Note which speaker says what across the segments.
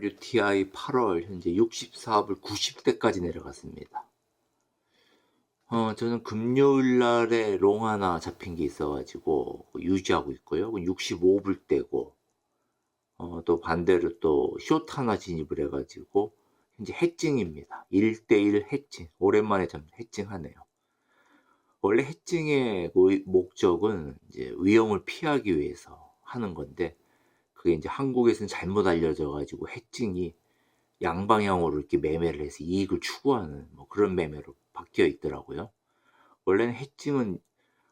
Speaker 1: WTI 8월 현재 64불 90대까지 내려갔습니다. 어, 저는 금요일 날에 롱 하나 잡힌 게 있어가지고 유지하고 있고요. 65불 대고, 어, 또 반대로 또 숏 하나 진입을 해가지고 현재 해증입니다. 1대1 해증. 오랜만에 좀 해증하네요. 원래 해증의 모- 목적은 이제 위험을 피하기 위해서 하는 건데, 그게 이제 한국에서는 잘못 알려져 가지고 해증이 양방향으로 이렇게 매매를 해서 이익을 추구하는 뭐 그런 매매로 바뀌어 있더라고요. 원래는 해증은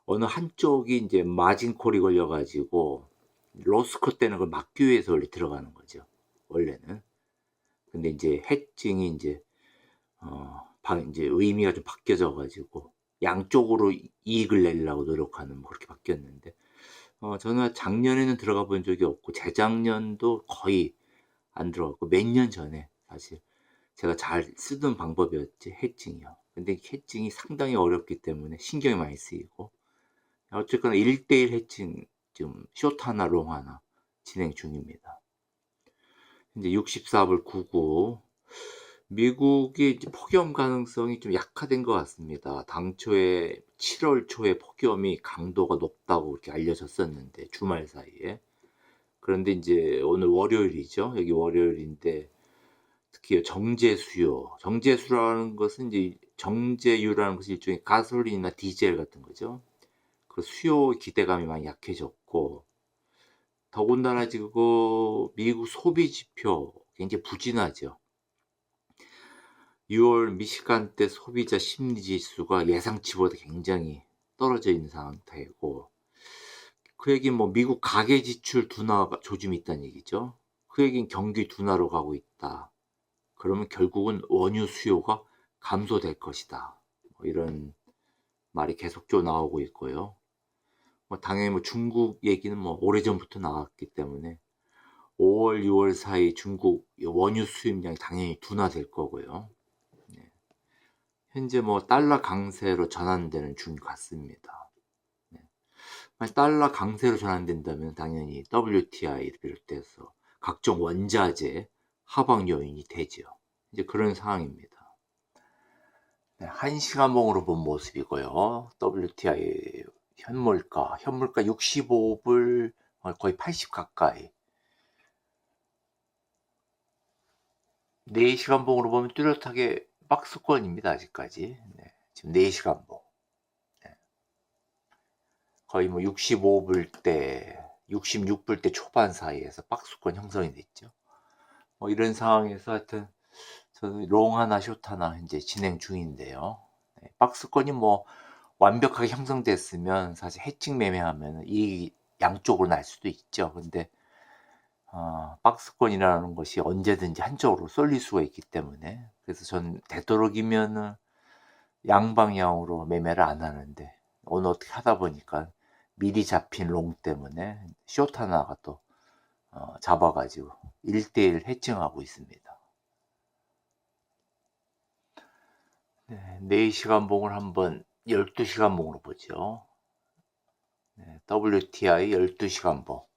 Speaker 1: 어느 한쪽이 이제 마진콜이 걸려 가지고 로스컷 되는 걸 막기 위해서 원래 들어가는 거죠. 원래는. 근데 이제 해증이 이제 어, 방- 이제 의미가 좀 바뀌어져 가지고 양쪽으로 이익을 내려고 노력하는 뭐 그렇게 바뀌었는데 어, 저는 작년에는 들어가 본 적이 없고 재작년도 거의 안 들어갔고 몇 년 전에 사실 제가 잘 쓰던 방법이었지 해칭이요. 근데 이 해칭이 상당히 어렵기 때문에 신경이 많이 쓰이고 어쨌거나 1대1 해칭 지금 숏 하나 롱 하나 진행 중입니다. 현재 64불 99 미국이 폭염 가능성이 좀 약화된 것 같습니다. 당초에 7월 초에 폭염이 강도가 높다고 이렇게 알려졌었는데 주말 사이에 그런데 이제 오늘 월요일이죠. 여기 월요일인데 특히 정제 수요, 정제 수라는 것은 이제 정제유라는 것이 일종의 가솔린이나 디젤 같은 거죠. 그 수요 기대감이 많이 약해졌고 더군다나 지금 그 미국 소비 지표 굉장히 부진하죠. 6월 미시간 때 소비자 심리 지수가 예상치보다 굉장히 떨어져 있는 상태고 그 얘기는 뭐 미국 가계 지출 둔화가 조짐이 있다는 얘기죠. 그 얘기는 경기 둔화로 가고 있다. 그러면 결국은 원유 수요가 감소될 것이다. 뭐 이런 말이 계속적으로 나오고 있고요. 뭐 당연히 뭐 중국 얘기는 뭐 오래전부터 나왔기 때문에 5월, 6월 사이 중국 원유 수입량이 당연히 둔화될 거고요. 네. 현재 뭐 달러 강세로 전환되는 중 같습니다. 네. 만약 달러 강세로 전환된다면 당연히 WTI를 비롯해서 각종 원자재 하방 요인이 되죠. 이제 그런 상황입니다. 네, 한 시간봉으로 본 모습이고요. WTI 현물가, 현물가 65불 거의 80 가까이. 4시간 봉으로 보면 뚜렷하게 박스권입니다. 아직까지. 네, 지금 4시간 봉. 네. 거의 뭐 65불대, 66불대 초반 사이에서 박스권 형성이 됐죠. 뭐 이런 상황에서 하여튼 저는 롱 하나 숏 하나 이제 진행 중인데요. 네, 박스권이 뭐 완벽하게 형성됐으면 사실 해칭 매매하면 이 양쪽으로 날 수도 있죠. 근데 어, 박스권이라는 것이 언제든지 한쪽으로 쏠릴 수가 있기 때문에 그래서 전 되도록이면은 양방향으로 매매를 안 하는데 오늘 어떻게 하다 보니까 미리 잡힌 롱 때문에 숏 하나가 또 어, 잡아가지고 1대1 해칭하고 있습니다. 네, 4시간 봉을 한번 12시간 봉으로 보죠. 네, WTI 12시간 봉.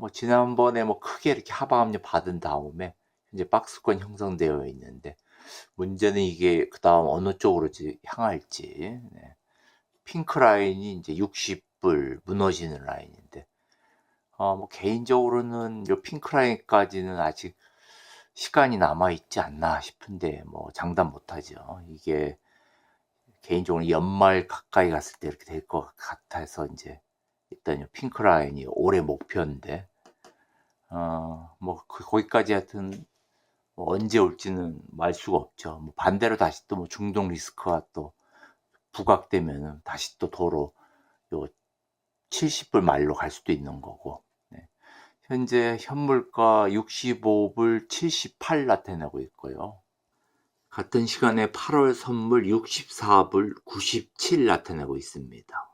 Speaker 1: 뭐 지난번에 뭐 크게 이렇게 하방 압류 받은 다음에 현재 박스권 형성되어 있는데 문제는 이게 그 다음 어느 쪽으로 이제 향할지 네. 핑크 라인이 이제 60불 무너지는 라인인데 어, 뭐 개인적으로는 이 핑크 라인까지는 아직 시간이 남아 있지 않나 싶은데 뭐 장담 못하죠. 이게 개인적으로 연말 가까이 갔을 때 이렇게 될 것 같아서 이제 일단 이 핑크 라인이 올해 목표인데 어, 뭐 그- 거기까지 하여튼 뭐 언제 올지는 말 수가 없죠. 뭐 반대로 다시 또 뭐 중동 리스크가 또 부각되면은 다시 또 도로 요 70불 말로 갈 수도 있는 거고. 네. 현재 현물가 65불 78 나타내고 있고요. 같은 시간에 8월 선물 64불 97 나타내고 있습니다.